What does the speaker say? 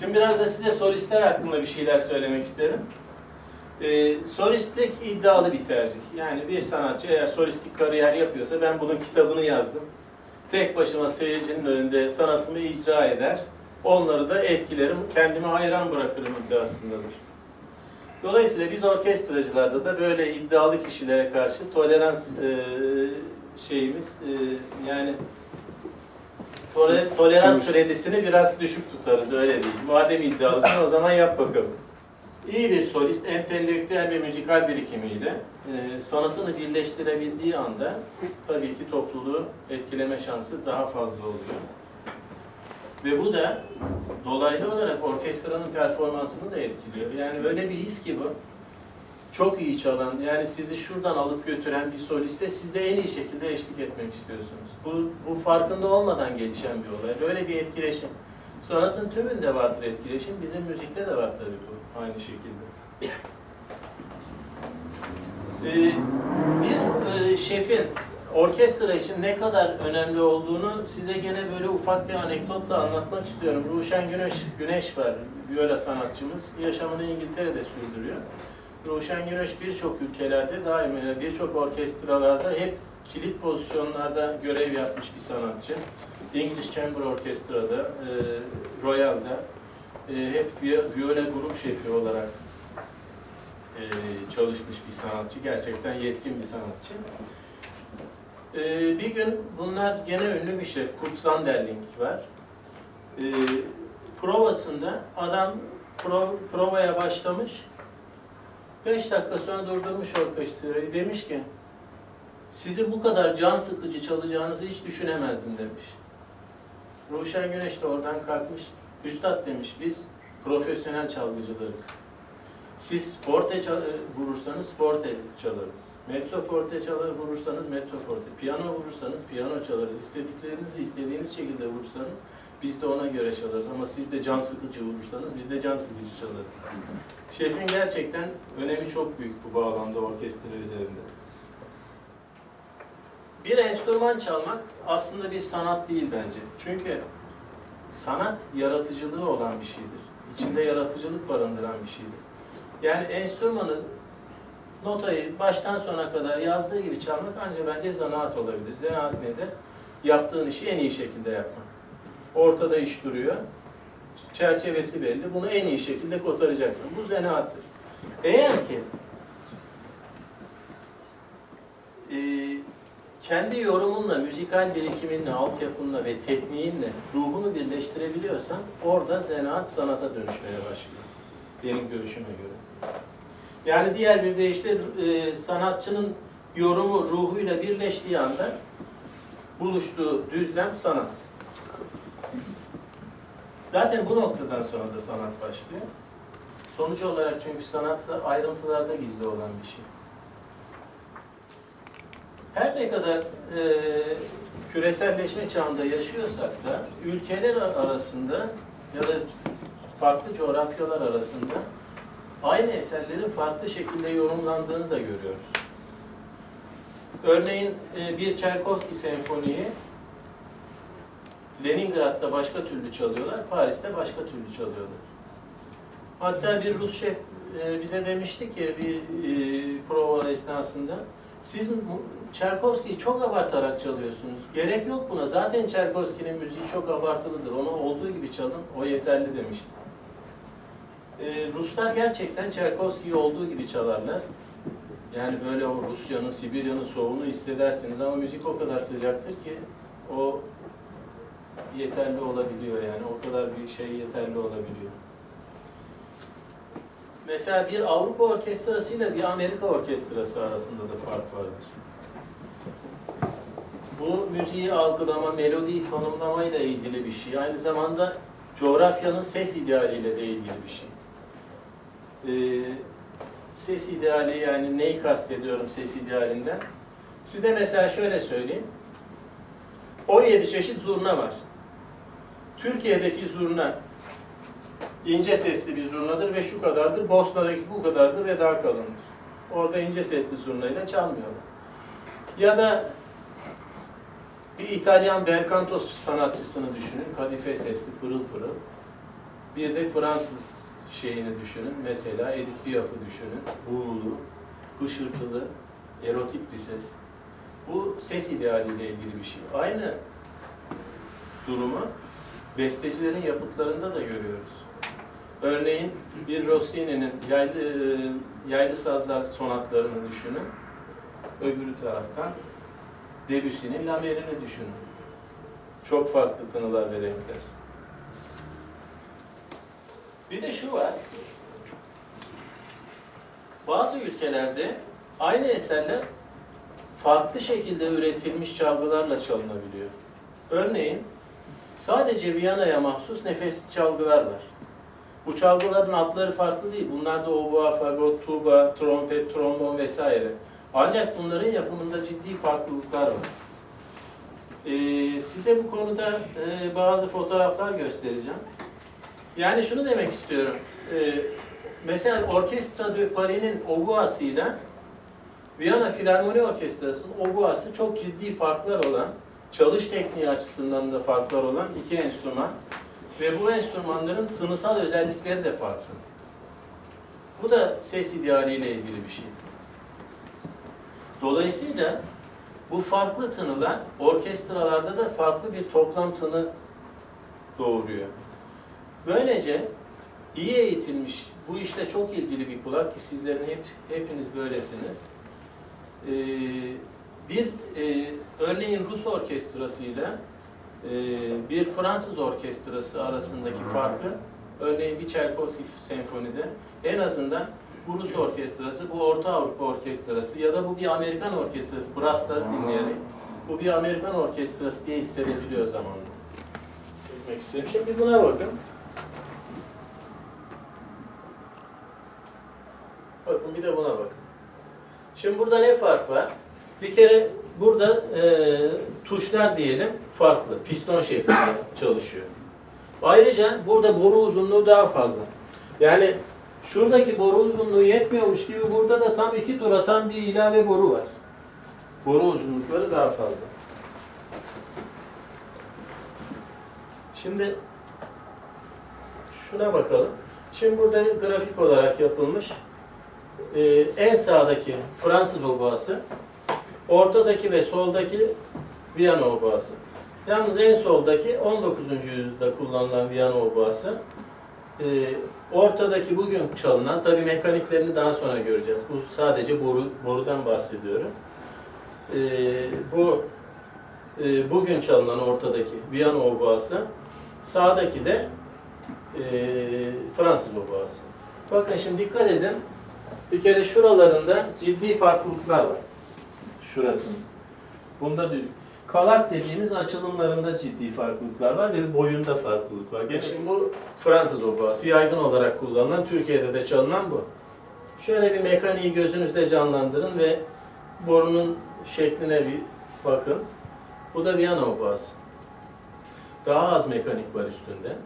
Şimdi biraz da size solistler hakkında bir şeyler söylemek isterim. Ee, solistlik iddialı bir tercih. Yani bir sanatçı eğer solistik kariyer yapıyorsa ben bunun kitabını yazdım. Tek başıma seyircinin önünde sanatımı icra eder. Onları da etkilerim, kendime hayran bırakırım iddiasındadır. Dolayısıyla biz orkestracılarda da böyle iddialı kişilere karşı tolerans e, şeyimiz e, yani tole- tolerans kredisini biraz düşük tutarız öyle değil. Madem iddialısın o zaman yap bakalım. İyi bir solist, entelektüel ve müzikal birikimiyle e, sanatını birleştirebildiği anda tabii ki topluluğu etkileme şansı daha fazla oluyor. Ve bu da dolaylı olarak orkestranın performansını da etkiliyor. Yani öyle bir his ki bu. Çok iyi çalan, yani sizi şuradan alıp götüren bir soliste siz de en iyi şekilde eşlik etmek istiyorsunuz. Bu, bu farkında olmadan gelişen bir olay. Böyle bir etkileşim. Sanatın tümünde vardır etkileşim, bizim müzikte de var tabii bu aynı şekilde. Ee, bir e, şefin orkestra için ne kadar önemli olduğunu size gene böyle ufak bir anekdotla anlatmak istiyorum. Ruşen Güneş, Güneş var, viola sanatçımız. Yaşamını İngiltere'de sürdürüyor. Ruşen Güneş birçok ülkelerde daima birçok orkestralarda hep kilit pozisyonlarda görev yapmış bir sanatçı. English Chamber Orkestra'da, e, Royal'da e, hep vi- viola grup şefi olarak e, çalışmış bir sanatçı. Gerçekten yetkin bir sanatçı. E, bir gün bunlar gene ünlü bir şef, Kurt Sanderling var. E, provasında adam pro, provaya başlamış. Beş dakika sonra durdurmuş orkestrayı. Demiş ki, sizin bu kadar can sıkıcı çalacağınızı hiç düşünemezdim demiş. Ruşen Güneş de oradan kalkmış. Üstad demiş, biz profesyonel çalgıcılarız. Siz forte e, vurursanız forte çalarız. Mezzo forte çalar vurursanız mezzo forte. Piyano vurursanız piyano çalarız. İstediklerinizi istediğiniz şekilde vurursanız biz de ona göre çalarız. Ama siz de can sıkıcı vurursanız biz de can sıkıcı çalarız. Şefin gerçekten önemi çok büyük bu bağlamda orkestra üzerinde. Bir enstrüman çalmak aslında bir sanat değil bence. Çünkü sanat yaratıcılığı olan bir şeydir. İçinde yaratıcılık barındıran bir şeydir. Yani enstrümanın notayı baştan sona kadar yazdığı gibi çalmak ancak bence zanaat olabilir. Zanaat nedir? Yaptığın işi en iyi şekilde yapmak. Ortada iş duruyor. Çerçevesi belli. Bunu en iyi şekilde kotaracaksın. Bu zanaattır. Eğer ki e, kendi yorumunla, müzikal birikiminle, altyapınla ve tekniğinle ruhunu birleştirebiliyorsan orada zanaat sanata dönüşmeye başlıyor. Benim görüşüme göre. Yani diğer bir deyişle e, sanatçının yorumu ruhuyla birleştiği anda buluştuğu düzlem sanat. Zaten bu noktadan sonra da sanat başlıyor. Sonuç olarak çünkü sanat ayrıntılarda gizli olan bir şey. Her ne kadar e, küreselleşme çağında yaşıyorsak da ülkeler arasında ya da farklı coğrafyalar arasında aynı eserlerin farklı şekilde yorumlandığını da görüyoruz. Örneğin e, bir Çerkovski senfoniyi Leningrad'da başka türlü çalıyorlar, Paris'te başka türlü çalıyorlar. Hatta bir Rus şef e, bize demişti ki bir e, prova esnasında siz Çerkovski'yi çok abartarak çalıyorsunuz. Gerek yok buna. Zaten Çerkovski'nin müziği çok abartılıdır. Onu olduğu gibi çalın, o yeterli demişti. Ee, Ruslar gerçekten Çerkovski'yi olduğu gibi çalarlar. Yani böyle o Rusya'nın, Sibirya'nın soğuğunu hissedersiniz ama müzik o kadar sıcaktır ki o yeterli olabiliyor yani. O kadar bir şey yeterli olabiliyor. Mesela bir Avrupa orkestrası ile bir Amerika orkestrası arasında da fark vardır. Bu müziği algılama, melodiyi tanımlama ile ilgili bir şey. Aynı zamanda coğrafyanın ses idealiyle de ilgili bir şey. Ee, ses ideali yani neyi kastediyorum ses idealinden? Size mesela şöyle söyleyeyim. 17 çeşit zurna var. Türkiye'deki zurna ince sesli bir zurnadır ve şu kadardır. Bosna'daki bu kadardır ve daha kalındır. Orada ince sesli zurnayla çalmıyorlar. Ya da bir İtalyan belcanto sanatçısını düşünün. Kadife sesli, pırıl pırıl. Bir de Fransız şeyini düşünün. Mesela Edith Piaf'ı düşünün. Buğulu, hışırtılı, erotik bir ses. Bu ses idealiyle ilgili bir şey. Aynı durumu bestecilerin yapıtlarında da görüyoruz. Örneğin bir Rossini'nin yaylı, yaylı sazlar sonatlarını düşünün. Öbürü taraftan Debussy'nin Lamer'ini düşünün. Çok farklı tınılar ve renkler. Bir de şu var. Bazı ülkelerde aynı eserler farklı şekilde üretilmiş çalgılarla çalınabiliyor. Örneğin sadece Viyana'ya mahsus nefes çalgılar var. Bu çalgıların adları farklı değil. Bunlar da oboa, fagot, tuba, trompet, trombon vesaire. Ancak bunların yapımında ciddi farklılıklar var. Ee, size bu konuda e, bazı fotoğraflar göstereceğim. Yani şunu demek istiyorum. Ee, mesela Orkestra de Paris'in oboasıyla Viyana Filarmoni Orkestrası'nın oboası çok ciddi farklar olan, çalış tekniği açısından da farklar olan iki enstrüman. Ve bu enstrümanların tınısal özellikleri de farklı. Bu da ses idealiyle ilgili bir şey. Dolayısıyla bu farklı tınılar orkestralarda da farklı bir toplam tını doğuruyor. Böylece iyi eğitilmiş, bu işte çok ilgili bir kulak ki sizlerin hep hepiniz böylesiniz. Ee, bir e, örneğin Rus orkestrasıyla e, bir Fransız orkestrası arasındaki farkı örneğin bir Tchaikovsky senfonide en azından bu Rus orkestrası, bu Orta Avrupa orkestrası ya da bu bir Amerikan orkestrası, brassları dinleyerek bu bir Amerikan orkestrası diye hissedebiliyor zamanla. Çekmek istiyorum. Şimdi buna bakın. Bakın bir de buna bakın. Şimdi burada ne fark var? Bir kere burada e, tuşlar diyelim farklı. Piston şeklinde çalışıyor. Ayrıca burada boru uzunluğu daha fazla. Yani şuradaki boru uzunluğu yetmiyormuş gibi burada da tam iki tur atan bir ilave boru var. Boru uzunlukları daha fazla. Şimdi şuna bakalım. Şimdi burada grafik olarak yapılmış. Ee, en sağdaki Fransız oboası, ortadaki ve soldaki Viyana oboası. Yalnız en soldaki 19. yüzyılda kullanılan Viyana oboası. Ee, ortadaki bugün çalınan, tabii mekaniklerini daha sonra göreceğiz. Bu sadece boru, borudan bahsediyorum. Ee, bu e, bugün çalınan ortadaki Viyana oboası, sağdaki de e, Fransız oboası. Bakın şimdi dikkat edin. Bir kere şuralarında ciddi farklılıklar var. Şurasının. Bunda düz- kalak dediğimiz açılımlarında ciddi farklılıklar var ve boyunda farklılık var. Gene şimdi bu Fransız oboası. Yaygın olarak kullanılan, Türkiye'de de çalınan bu. Şöyle bir mekaniği gözünüzde canlandırın ve borunun şekline bir bakın. Bu da Viyana oboası. Daha az mekanik var üstünde.